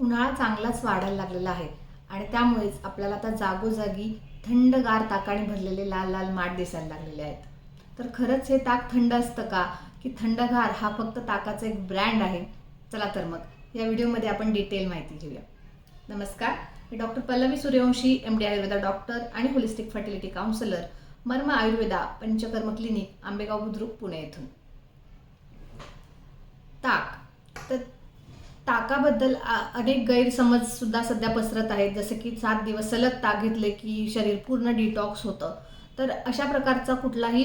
उन्हाळा चांगलाच वाढायला लागलेला आहे. आणि त्यामुळेच आपल्याला आता जागोजागी थंडगार ताकाने भरलेले लाल लाल माठ दिसायला लागलेले आहेत. तर खरंच हे ताक थंड असतं का? की थंडगार हा फक्त ताकाचा एक ब्रँड आहे? चला तर मग या व्हिडिओमध्ये आपण डिटेल माहिती घेऊया. नमस्कार मी doctor Pallavi Suryavanshi M D Ayurveda doctor आणि holistic fertility counsellor Marma Ayurveda Panchakarma clinic Ambegaon Budruk Pune येथून. ताक तर ताकाबद्दल अनेक गैरसमज सुद्धा सध्या पसरत आहेत. जसे की सात दिवस सलग ताक घेतले की शरीर पूर्ण डिटॉक्स होतं. तर अशा प्रकारचा कुठलाही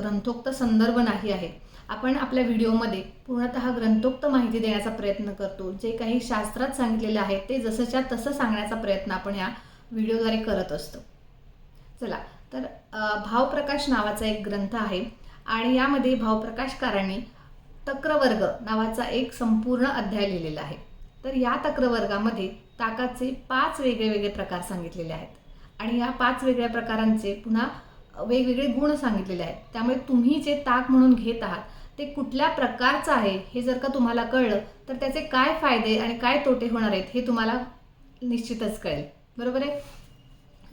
ग्रंथोक्त संदर्भ नाही आहे. आपण आपल्या व्हिडिओमध्ये पूर्णतः ग्रंथोक्त माहिती देण्याचा प्रयत्न करतो. जे काही शास्त्रात सांगितलेले आहे ते जसंच्या तसं सांगण्याचा प्रयत्न आपण या व्हिडिओद्वारे करत असतो. चला तर भावप्रकाश नावाचा एक ग्रंथ आहे आणि यामध्ये भावप्रकाशकारांनी तक्रवर्ग नावाचा एक संपूर्ण अध्याय लिहिलेला आहे. तर या तक्रवर्गामध्ये ताकाचे पाच वेगळे वेगळे प्रकार सांगितलेले आहेत. आणि या पाच वेगळ्या प्रकारांचे पुन्हा वेगवेगळे गुण सांगितलेले आहेत. त्यामुळे तुम्ही जे ताक म्हणून घेत आहात ते कुठल्या प्रकारचं आहे हे जर का तुम्हाला कळलं तर त्याचे काय फायदे आणि काय तोटे होणार आहेत हे तुम्हाला निश्चितच कळेल. बरोबर आहे?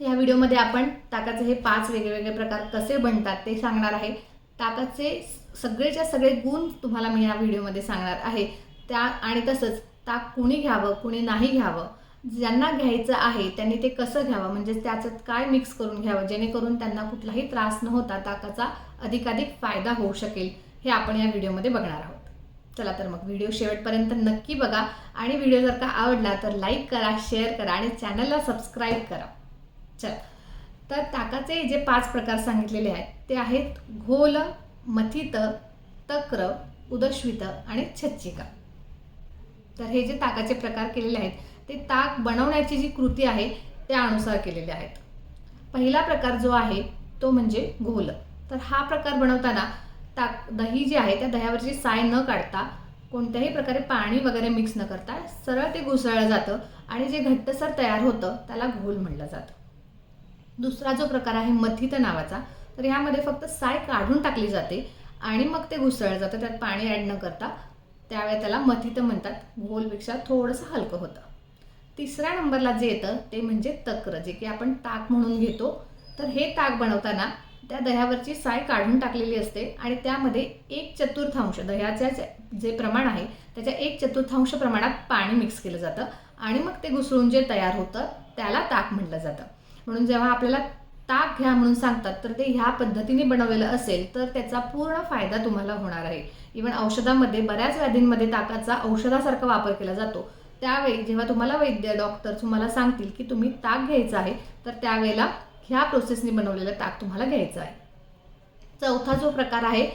या व्हिडिओमध्ये आपण ताकाचे हे पाच वेगवेगळे प्रकार कसे बनतात ते सांगणार आहे. ताकाचे सगळेच्या सगळे गुण तुम्हाला मी या व्हिडिओमध्ये सांगणार आहे. त्या आणि तसंच ताक कुणी घ्यावं कुणी नाही घ्यावं ज्यांना घ्यायचं आहे त्यांनी ते कसं घ्यावं म्हणजे त्याच्यात काय मिक्स करून घ्यावं जेणेकरून त्यांना कुठलाही त्रास न होता ताकाचा अधिकाधिक फायदा होऊ शकेल हे आपण या व्हिडिओमध्ये बघणार आहोत. चला तर मग व्हिडिओ शेवटपर्यंत नक्की बघा आणि व्हिडिओ जर का आवडला तर लाईक करा शेअर करा आणि चॅनलला सबस्क्राईब करा. चला. तर ताकाचे जे पाच प्रकार सांगितलेले आहेत ते आहेत घोल मथित तक्र उदश्वित आणि छच्चिका. तर हे जे ताकाचे प्रकार केलेले आहेत ते ताक बनवण्याची जी कृती आहे त्यानुसार केलेले आहेत. पहिला प्रकार जो आहे तो म्हणजे घोल. तर हा प्रकार बनवताना ताक दही जे आहे त्या दह्यावरची साय न काढता कोणत्याही प्रकारे पाणी वगैरे मिक्स न करता सरळ ते घुसळलं जातं आणि जे घट्टसर तयार होतं त्याला घोल म्हणलं जातं. दुसरा जो प्रकार आहे मथित नावाचा तर ह्यामध्ये फक्त साय काढून टाकली जाते आणि मग ते घुसळलं जातं. त्यात पाणी ॲड न करता त्यावेळेला त्याला मथित म्हणतात. घोलपेक्षा थोडंसं हलकं होतं. तिसऱ्या नंबरला जे येतं ते म्हणजे तक्र जे की आपण ताक म्हणून घेतो. तर हे ताक बनवताना त्या दह्यावरची साय काढून टाकलेली असते आणि त्यामध्ये एक चतुर्थांश दह्याच्या जे- जे प्रमाण आहे त्याच्या एक चतुर्थांश प्रमाणात पाणी मिक्स केलं जातं आणि मग ते घुसळून जे तयार होतं त्याला ताक म्हटलं जातं. म्हणून जेव्हा आपल्याला ताक घ्या म्हणून सांगतात तर ते ह्या पद्धतीने बनवलेलं असेल तर त्याचा पूर्ण फायदा तुम्हाला होणार आहे. इवन औषधामध्ये बऱ्याच व्याधींमध्ये ताकाचा औषधासारखा वापर केला जातो. त्यावेळी जेव्हा तुम्हाला वैद्य डॉक्टर तुम्हाला सांगतील की तुम्ही ताक घ्यायचं आहे तर त्यावेळेला ह्या प्रोसेसने बनवलेलं ताक तुम्हाला घ्यायचं आहे. चौथा जो प्रकार आहे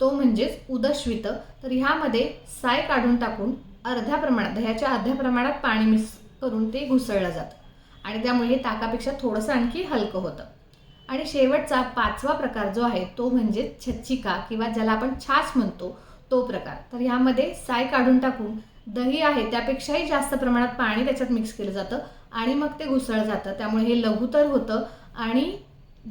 तो म्हणजेच उदश्वित. तर ह्यामध्ये साय काढून टाकून अर्ध्या प्रमाणात दह्याच्या अर्ध्या प्रमाणात पाणी मिक्स करून ते घुसळलं जातं. आणि त्यामुळे हे ताकापेक्षा थोडंसं आणखी हलकं होतं. आणि शेवटचा पाचवा प्रकार जो आहे तो म्हणजे छच्चिका किंवा ज्याला आपण छाछ म्हणतो तो प्रकार. तर ह्यामध्ये साय काढून टाकून दही आहे त्यापेक्षाही जास्त प्रमाणात पाणी त्याच्यात मिक्स केलं जातं आणि मग ते घुसळ जातं. त्यामुळे हे लघुतर होतं आणि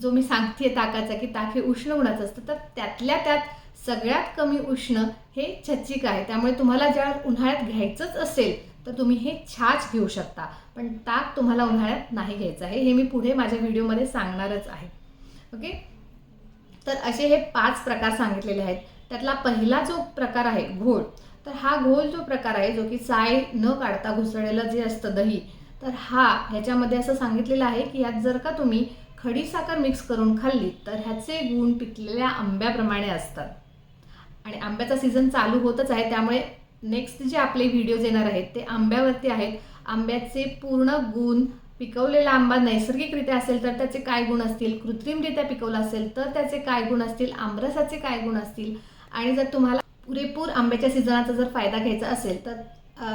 जो मी सांगते ताकाचा की ताक हे उष्ण गुणाचं असतं तर त्यातल्या त्यात सगळ्यात कमी उष्ण हे छच्चिका आहे. त्यामुळे तुम्हाला ज्या उन्हाळ्यात घ्यायचंच असेल तर तुम्ही हे छाछ घेऊ शकता. पण ताक तुम्हाला उन्हाळ्यात नाही घ्यायचं आहे. हे मी पुढे माझ्या व्हिडिओमध्ये सांगणारच आहे. ओके तर असे हे पाच प्रकार सांगितलेले आहेत. त्यातला पहिला जो प्रकार आहे घोळ तर हा घोल जो प्रकार आहे जो की साय न काढता घुसळलेलं जे असतं दही तर हा ह्याच्यामध्ये असं सांगितलेलं आहे की यात जर का तुम्ही खडीसाखर मिक्स करून खाल्ली तर ह्याचे गुण पिकलेल्या आंब्याप्रमाणे असतात. आणि आंब्याचा सीझन चालू होतच आहे त्यामुळे नेक्स्ट जे आपले व्हिडिओज येणार आहेत ते आंब्यावरती आहेत. आंब्याचे पूर्ण गुण पिकवलेला आंबा नैसर्गिकरित्या असेल तर त्याचे काय गुण असतील? कृत्रिमरित्या पिकवला असेल तर त्याचे काय गुण असतील? आमरसाचे काय गुण असतील? आणि जर तुम्हाला पुरेपूर आंब्याच्या सीझनाचा जर फायदा घ्यायचा असेल तर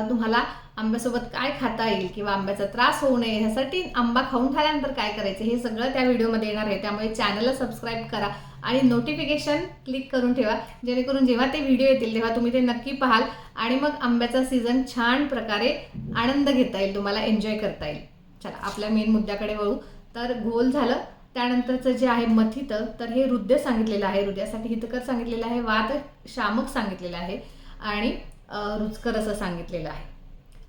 तुम्हाला आंब्यासोबत काय खाता येईल किंवा आंब्याचा त्रास होऊ नये ह्यासाठी आंबा खाऊन झाल्यानंतर काय करायचं हे सगळं त्या व्हिडिओमध्ये येणार आहे. त्यामुळे चॅनलला सबस्क्राईब करा आणि नोटिफिकेशन क्लिक करून ठेवा. जेणेकरून जेव्हा ते व्हिडिओ येतील तेव्हा तुम्ही ते नक्की पाहाल आणि मग आंब्याचा सीझन छान प्रकारे आनंद घेता येईल तुम्हाला एन्जॉय करता येईल. चला आपल्या मेन मुद्द्याकडे वळू. तर घोल झालं. त्यानंतरचं जे आहे मथित तर हे हृदय सांगितलेलं आहे. हृदयासाठी हितकर सांगितलेलं आहे वात शामक सांगितलेलं आहे. आणि रुचकर असं सांगितलेलं आहे.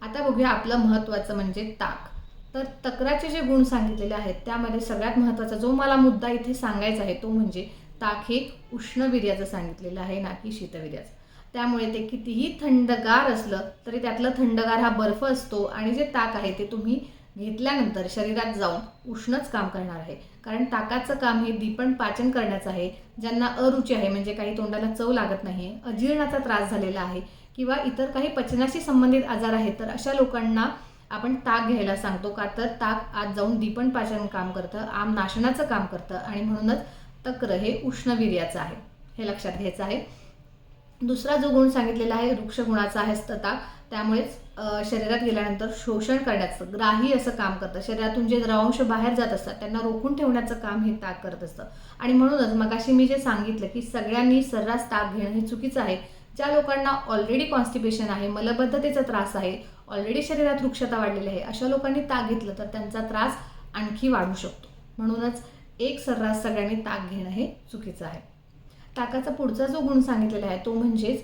आता बघूया आपलं महत्त्वाचं म्हणजे ताक. तर तक्राचे जे गुण सांगितलेले आहेत त्यामध्ये सगळ्यात महत्त्वाचा जो मला मुद्दा इथे सांगायचा आहे तो म्हणजे ताक हे उष्णवीर्याचं सांगितलेलं आहे ना की शीतवीर्याचं. त्यामुळे ते कितीही थंडगार असलं तरी त्यातलं थंडगार हा बर्फ असतो आणि जे ताक आहे ते तुम्ही घेतल्यानंतर शरीरात जाऊन उष्णच काम करणार आहे. कारण ताकाचं काम हे दीपण पाचन करण्याचं आहे ज्यांना अरुची आहे म्हणजे काही तोंडाला चव लागत नाही अजीर्णाचा त्रास झालेला आहे किंवा इतर काही पचनाशी संबंधित आजार आहेत तर अशा लोकांना आपण ताक घ्यायला सांगतो का? तर ताक आत जाऊन दीपण पाचन काम करतं आम नाशनाचं काम करतं आणि म्हणूनच तक्र हे उष्णवीर्याचं आहे. हे लक्षात घ्यायचं आहे. दुसरा जो गुण सांगितलेला आहे वृक्ष गुणाचा आहे ताक त्यामुळेच शरीरात गेल्यानंतर शोषण करण्याचं ग्राही असं काम करतं. शरीरातून जे द्रवांश बाहेर जात असतात त्यांना रोखून ठेवण्याचं काम हे ताक करत असतं. आणि म्हणूनच मगाशी मी जे सांगितलं की सगळ्यांनी सर्रास ताक घेणं हे चुकीचं आहे ज्या लोकांना ऑलरेडी कॉन्स्टिपेशन आहे मलबद्धतेचा त्रास आहे ऑलरेडी शरीरात वृक्षता वाढलेली आहे अशा लोकांनी ताक घेतलं तर त्यांचा त्रास आणखी वाढू शकतो. म्हणूनच एक सर्रास सगळ्यांनी ताक घेणं हे चुकीचं आहे. ताकाचा पुढचा जो गुण सांगितलेला आहे तो म्हणजेच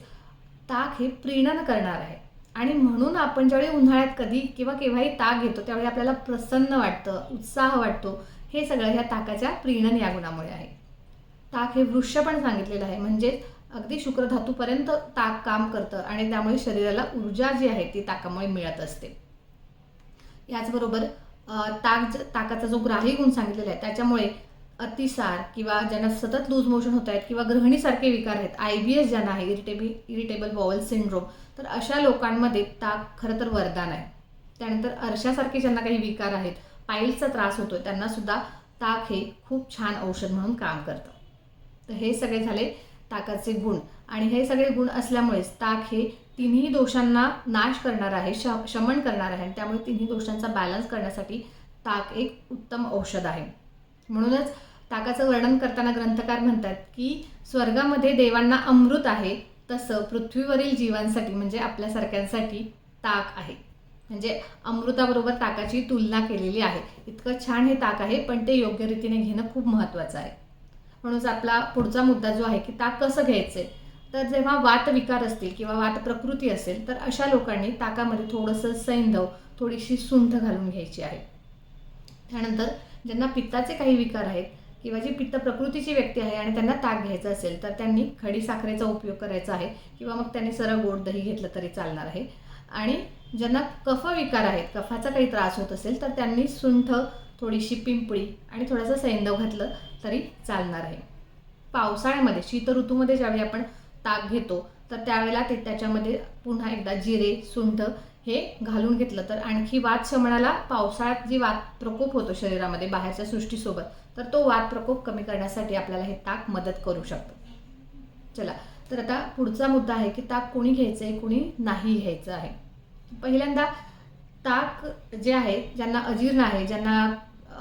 ताक हे प्रीणन करणार आहे. आणि म्हणून आपण ज्यावेळी उन्हाळ्यात कधी किंवा केव्हाही ताक घेतो त्यावेळी आपल्याला प्रसन्न वाटतं उत्साह वाटतो हे सगळं ह्या ताकाच्या प्रीणन या गुणामुळे आहे. ताक हे वृक्ष पण सांगितलेलं आहे म्हणजेच अगदी शुक्रधातूपर्यंत ताक काम करतं आणि त्यामुळे शरीराला ऊर्जा जी आहे ती ताकामुळे मिळत असते. याचबरोबर ताक ताकाचा जो ग्राही गुण सांगितलेला आहे त्याच्यामुळे अतिसार किंवा ज्यांना सतत लूज मोशन होत आहेत किंवा ग्रहणीसारखे विकार आहेत आय बी एस ज्यांना आहे इरिटेबल इरिटेबल बॉवल सिंड्रोम तर अशा लोकांमध्ये ताक खरं तर वरदान आहे. त्यानंतर अर्शासारखे ज्यांना काही विकार आहेत पाईलचा त्रास होतो त्यांना सुद्धा ताक हे खूप छान औषध म्हणून काम करतं. तर हे सगळे झाले ताकाचे गुण. आणि हे सगळे गुण असल्यामुळेच ताक हे तिन्ही दोषांना नाश करणार आहे श शमन करणार आहे. आणि त्यामुळे तिन्ही दोषांचा बॅलन्स करण्यासाठी ताक एक उत्तम औषध आहे. म्हणूनच ताकाचं वर्णन करताना ग्रंथकार म्हणतात की स्वर्गामध्ये देवांना अमृत आहे तसं पृथ्वीवरील जीवांसाठी म्हणजे आपल्यासारख्यांसाठी ताक आहे. म्हणजे अमृताबरोबर ताकाची तुलना केलेली आहे. इतकं छान हे ताक आहे पण ते योग्य रीतीने घेणं खूप महत्त्वाचं आहे. म्हणूनच आपला पुढचा मुद्दा जो आहे की ताक कसं घ्यायचं तर जेव्हा वात विकार असतील किंवा वात प्रकृती असेल तर अशा लोकांनी ताकामध्ये थोडंसं सैंधव थोडीशी सुंठ घालून घ्यायची आहे. त्यानंतर ज्यांना पित्ताचे काही विकार आहेत किंवा जी पित्त प्रकृतीची व्यक्ती आहे आणि त्यांना ताक घ्यायचं असेल तर त्यांनी खडी साखरेचा उपयोग करायचा आहे किंवा मग त्यांनी सरळ गोड दही घेतलं तरी चालणार आहे. आणि ज्यांना कफ विकार आहेत कफाचा काही त्रास होत असेल तर त्यांनी सुंठ थोडीशी पिंपळी आणि थोडासा सैंदव घातलं तरी चालणार आहे. पावसाळ्यामध्ये शीत ऋतूमध्ये ज्यावेळी आपण ताक घेतो तर त्यावेळेला ते त्याच्यामध्ये पुन्हा एकदा जिरे सुंठ हे घालून घेतलं तर आणखी वात शमणाला पावसाळ्यात जी वात प्रकोप होतो शरीरामध्ये बाहेरच्या सृष्टीसोबत तर तो वात प्रकोप कमी करण्यासाठी आपल्याला हे ताक मदत करू शकतं. चला तर आता पुढचा मुद्दा आहे की ताक कोणी घ्यायचं आहे कोणी नाही घ्यायचं आहे. पहिल्यांदा ताक जे आहे ज्यांना अजीर्ण आहे ज्यांना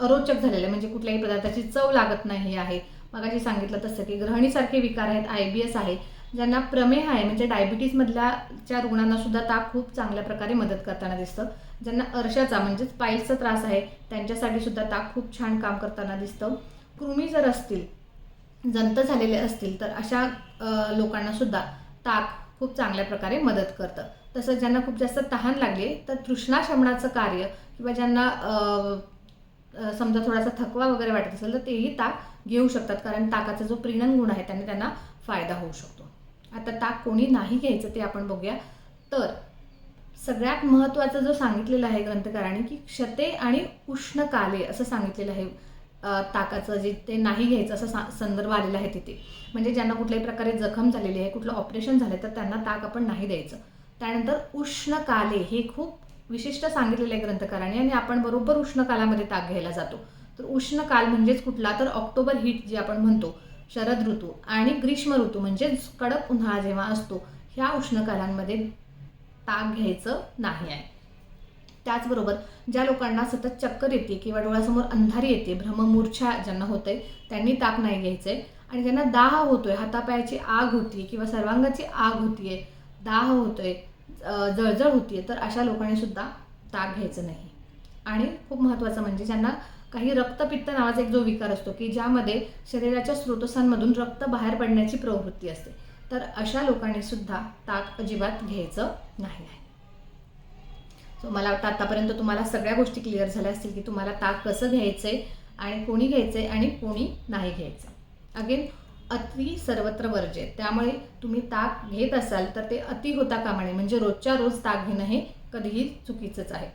अरोचक झालेलं आहे. म्हणजे कुठल्याही पदार्थाची चव लागत नाही आहे. मगाशी सांगितलं तसं की ग्रहणीसारखे विकार आहेत आय बी एस आहे ज्यांना प्रमेह आहे. म्हणजे डायबिटीजमधल्या च्या रुग्णांना सुद्धा ताक खूप चांगल्या प्रकारे मदत करताना दिसतं. ज्यांना अर्शाचा म्हणजेच पाईल्सचा त्रास आहे त्यांच्यासाठी सुद्धा ताक खूप छान काम करताना दिसतं. कृमी जर असतील जंत झालेले असतील तर अशा लोकांना सुद्धा ताक खूप चांगल्या प्रकारे मदत करतं. तसंच ज्यांना खूप जास्त तहान लागले तर तृष्णा शमनाचं कार्य किंवा ज्यांना समजा थोडासा थकवा वगैरे वाटत असेल तर तेही ताक घेऊ शकतात. कारण ताकाचा जो प्रीणन गुण आहे त्याने त्यांना फायदा होऊ शकतो. आता ताक कोणी नाही घ्यायचं ते आपण बघूया. तर सगळ्यात महत्त्वाचं जो सांगितलेलं आहे ग्रंथकाराने की क्षते आणि उष्णकाले असं सांगितलेलं आहे ताकाचं जे ते नाही घ्यायचं असं सा संदर्भ आलेला आहे तिथे. म्हणजे ज्यांना कुठल्याही प्रकारे जखम झालेली आहे कुठलं ऑपरेशन झालं तर त्यांना ताक आपण नाही द्यायचं. त्यानंतर उष्णकाले हे खूप विशिष्ट सांगितलेलं आहे ग्रंथकाराने आणि आपण बरोबर उष्णकालामध्ये ताक घ्यायला जातो. तर उष्णकाल म्हणजेच कुठला? तर ऑक्टोबर हीट जे आपण म्हणतो शरद ऋतू आणि ग्रीष्म ऋतू म्हणजेच कडक उन्हाळा जेव्हा असतो ह्या उष्णकालांमध्ये ताक घ्यायचं नाही आहे. त्याचबरोबर ज्या लोकांना सतत चक्कर येते किंवा डोळ्यासमोर अंधारी येते भ्रममूर्छा ज्यांना होते त्यांनी ताक नाही घ्यायचंय. आणि ज्यांना दाह होतोय हातापायाची आग होती किंवा सर्वांगाची आग होतीये दाह होतोय जळजळ होतीये तर अशा लोकांनी सुद्धा ताक घ्यायचं नाही. आणि खूप महत्त्वाचं म्हणजे ज्यांना काही रक्तपित्त नावाचा एक जो विकार असतो की ज्यामध्ये शरीराच्या स्रोतसांमधून रक्त बाहेर पडण्याची प्रवृत्ती असते तर अशा लोकांनी सुद्धा ताक अजिबात घ्यायचं नाही आहे. सो मला वाटतं आतापर्यंत तुम्हाला सगळ्या गोष्टी क्लिअर झाल्या असतील की तुम्हाला ताक कसं घ्यायचं आहे आणि कोणी घ्यायचं आहे आणि कोणी नाही घ्यायचं. अगेन अति सर्वत्र वर्जित त्यामुळे तुम्ही ताक घेत असाल तर ते अति होता कामा नये. म्हणजे रोजच्या रोज ताक घेणं हे कधीही चुकीचंच आहे.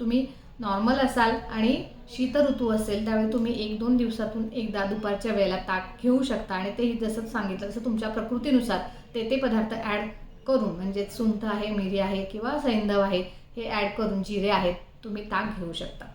तुम्ही नॉर्मल असाल आणि शीत ऋतू असेल त्यावेळी तुम्ही एक दोन दिवसातून एकदा दुपारच्या वेळेला ताक घेऊ शकता आणि तेही जसं सांगितलं तसं तुमच्या प्रकृतीनुसार ते ते पदार्थ ॲड करून म्हणजे सुंठ आहे मिरी आहे किंवा सैंधव आहे हे ॲड करून जिरे आहेत तुम्ही ताक घेऊ शकता.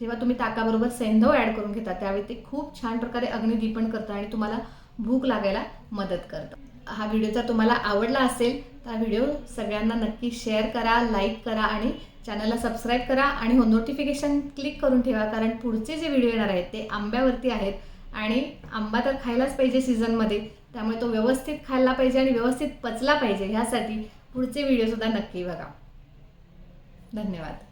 जेव्हा तुम्ही ताकाबरोबर सेंधव ॲड करून घेता. त्यावेळी ते खूप छान प्रकारे अग्निदीपण करतं आणि तुम्हाला भूक लागायला मदत करतं. हा व्हिडिओ जर तुम्हाला आवडला असेल तर हा व्हिडिओ सगळ्यांना नक्की शेअर करा लाईक करा आणि चॅनलला सबस्क्राईब करा आणि हो नोटिफिकेशन क्लिक करून ठेवा कारण पुढचे जे व्हिडिओ येणार आहेत ते आंब्यावरती आहेत आणि आंबा तर खायलाच पाहिजे सीझनमध्ये. त्यामुळे तो व्यवस्थित खायला पाहिजे आणि व्यवस्थित पचला पाहिजे. ह्यासाठी पुढचे व्हिडिओसुद्धा नक्की बघा. धन्यवाद.